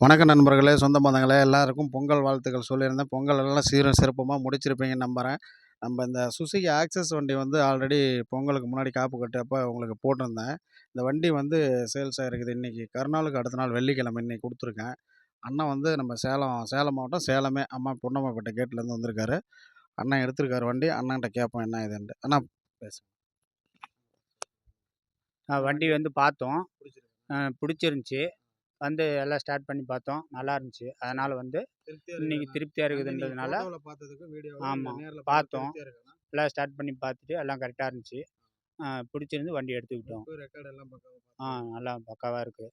வணக்கம் நண்பர்களே சொந்த பந்தங்களே எல்லாருக்கும் பொங்கல் வாழ்த்துக்கள் சொல்லியிருந்தேன். பொங்கல் எல்லாம் சீரும் சிறப்புமாக முடிச்சிருப்பீங்கன்னு நம்புகிறேன் நம்ம இந்த சுசுகி ஆக்சஸ் வண்டி வந்து ஆல்ரெடி பொங்கலுக்கு முன்னாடி காப்பு கட்டப்போ உங்களுக்கு போட்டிருந்தேன். இந்த வண்டி வந்து சேல்ஸ் ஆகிருக்குது இன்றைக்கி கருநாளுக்கு அடுத்த நாள் வெள்ளிக்கிழமை இன்னைக்கு கொடுத்துருக்கேன். அண்ணன் வந்து நம்ம சேலம் சேலம் மாவட்டம் சேலமே. அம்மா பொன்னம்மாப்பேட்டை கேட்லேருந்து வந்திருக்காரு. அண்ணன் எடுத்திருக்காரு வண்டி. அண்ணன்கிட்ட கேட்போம் என்ன இதுன்ட்டு அண்ணா பேசு வண்டி வந்து பார்த்தோம். பிடிச்சிருந்துச்சி. வந்து எல்லாம் ஸ்டார்ட் பண்ணி பார்த்தோம். நல்லா இருந்துச்சு. அதனால் வந்து இன்னைக்கு திருப்தியாக இருக்குதுன்றதுனால பார்த்ததுக்கு ஆமா, நேரில் பார்த்தோம். எல்லாம் ஸ்டார்ட் பண்ணி பார்த்துட்டு எல்லாம் கரெக்டாக இருந்துச்சு. பிடிச்சிருந்து வண்டி எடுத்துக்கிட்டோம் ஆ நல்லா பக்காவாக இருக்குது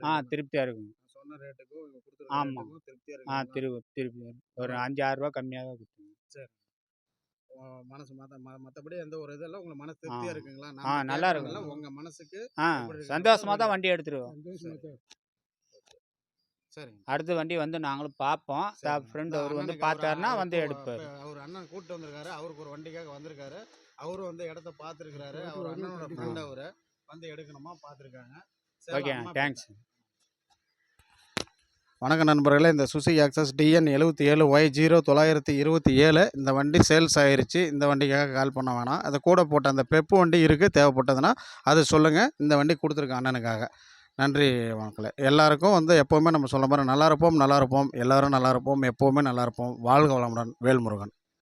ஆ இருக்கா? திருப்தியாக இருக்குங்க நான் சொன்ன ரேட்டுக்கும் இவங்க கொடுத்துருக்க ஆமா. ரேட்டுக்கும் திருப்தியா ஆ திரு திருப்பி ஒரு அஞ்சு ஆறு ரூபா கம்மியாக தான் கொடுத்துருங்க மனசு மத்தபடி எந்த ஒரு இதெல்லாம் உங்களுக்கு மனசு திருப்தியா. இருக்குங்களா? ஆ, நல்லா இருக்கும். உங்க மனசுக்கு ஆ? சந்தோஷமாக தான் வண்டி எடுத்துருவோம் சரிங்க. அடுத்த வண்டி வந்து நாங்களும் பார்ப்போம். ஃப்ரெண்ட் அவர் வந்து பார்த்தாருன்னா வந்து எடுப்பார். அவர் அண்ணன் கூட்டு வந்திருக்காரு. அவருக்கு ஒரு வண்டிக்காக வந்திருக்காரு. அவரும் வந்து இடத்த பார்த்துருக்காரு அவர் அண்ணனோட ஃப்ரெண்ட் அவரு வந்து எடுக்கணுமா? பார்த்துருக்காங்க ஓகே தேங்க்ஸ். வணக்கம் நண்பர்களே இந்த சுசுகி ஆக்சஸ் டிஎன் எழுபத்தி ஏழு ஒய் ஜீரோ தொள்ளாயிரத்தி இருபத்தி ஏழு இந்த வண்டி சேல்ஸ் ஆயிருச்சு. இந்த வண்டிக்காக கால் பண்ண வேணாம். அதை கூட போட்ட அந்த பெப்பு வண்டி இருக்குது தேவைப்பட்டதுன்னா அது சொல்லுங்கள் இந்த வண்டி கொடுத்துருக்கேன் அண்ணனுக்காக. நன்றி மக்களே எல்லாருக்கும் வந்து எப்போவுமே நம்ம சொல்ல மாதிரி நல்லா இருப்போம் நல்லா இருப்போம். எல்லாரும் நல்லா இருப்போம் எப்போவுமே நல்லா இருப்போம். வாழ்க வளமுடன் வேல்முருகன்.